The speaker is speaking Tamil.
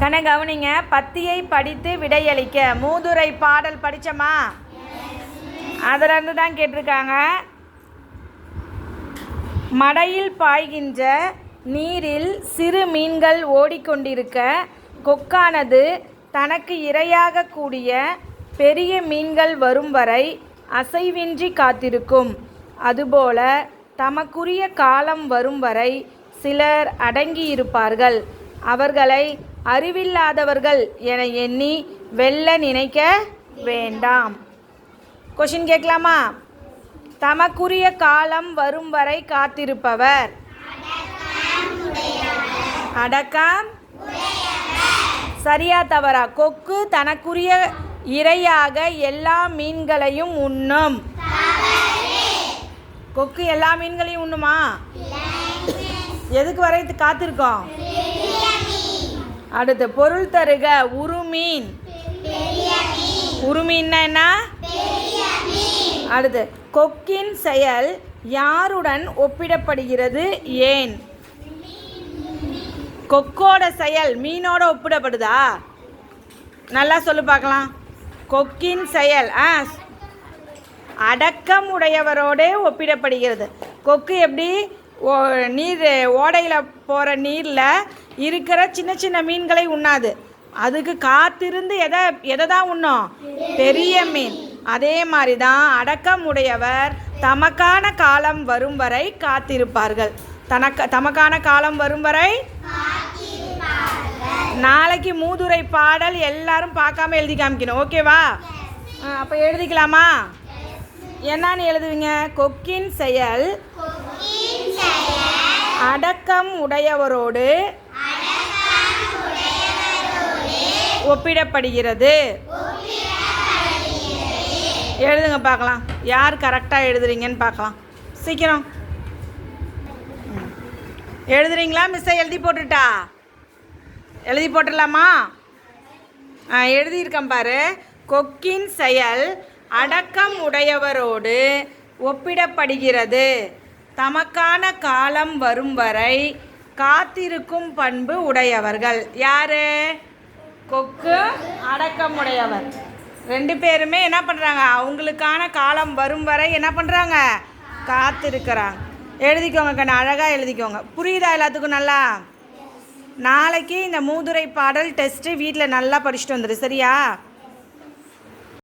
கண்ண கவனிங்க பத்தியை படித்து விடையளிக்க. மூதுரை பாடல் படித்தோமா அதிலிருந்து தான் கேட்டிருக்காங்க. மடையில் பாய்கின்ற நீரில் சிறு மீன்கள் ஓடிக்கொண்டிருக்க கொக்கானது தனக்கு இரையாக கூடிய பெரிய மீன்கள் வரும் வரை அசைவின்றி காத்திருக்கும். அதுபோல தமக்குரிய காலம் வரும் வரை சிலர் அடங்கியிருப்பார்கள். அவர்களை அறிவில்லாதவர்கள் என எண்ணி வெல்ல நினைக்க வேண்டாம். கொஷின் கேட்கலாமா? தமக்குரிய காலம் வரும் வரை காத்திருப்பவர். அடக்கம். சரியா தவறா? கொக்கு தனக்குரிய இரையாக எல்லா மீன்களையும் உண்ணும். கொக்கு எல்லா மீன்களையும் உண்ணுமா? எதுக்கு வரை காத்திருக்கோம்? அடுத்து பொருள் தருக உருமீன். உருமீன்னா என்ன? அடுத்து கொக்கின் செயல் யாருடன் ஒப்பிடப்படுகிறது? ஏன்? கொக்கோட செயல் மீனோட ஒப்பிடப்படுதா? நல்லா சொல்லு பார்க்கலாம். கொக்கின் செயல் ஆ அடக்கம் உடையவரோடே ஒப்பிடப்படுகிறது. கொக்கு எப்படி? ஓ நீர் ஓடையில் போகிற நீரில் இருக்கிற சின்ன சின்ன மீன்களை உண்ணாது. அதுக்கு காத்திருந்து எதை எதை தான் உண்ணும்? பெரிய மீன். அதே மாதிரி தான் அடக்கம் உடையவர் தமக்கான காலம் வரும் வரை காத்திருப்பார்கள். தனக்கு தமக்கான காலம் வரும் வரை நாளைக்கு மூதுரை பாடல் எல்லாரும் பார்க்காம எழுதி காமிக்கணும். ஓகேவா அப்போ எழுதிக்கலாமா? என்னன்னு எழுதுவீங்க? கொக்கின் செயல் அடக்கம் உடையவரோடு ஒப்பிடப்படுகிறது. எழுதுங்க பார்க்கலாம். யார் கரெக்டாக எழுதுறீங்கன்னு பார்க்கலாம். சீக்கிரம். எழுதுறீங்களா? மிஸ்ஸை எழுதி போட்டுட்டா? எழுதி போட்டுடலாமா? ஆ எழுதியிருக்கேன் பாரு. கொக்கின் செயல் அடக்கம் உடையவரோடு ஒப்பிடப்படுகிறது. தமக்கான காலம் வரும் வரை காத்திருக்கும் பண்பு உடையவர்கள். யாரு? கொக்கு அடக்கம் உடையவர் ரெண்டு பேருமே என்ன பண்ணுறாங்க அவங்களுக்கான காலம் வரும் வரை என்ன பண்ணுறாங்க காத்திருக்கிறாங்க. எழுதிக்கோங்க கண்ணு அழகாக எழுதிக்கோங்க. புரியுதா எல்லாத்துக்கும் நல்லா? நாளைக்கு இந்த மூதுரை பாடல் டெஸ்ட்டு வீட்டில் நல்லா படிச்சுட்டு வந்துடு சரியா?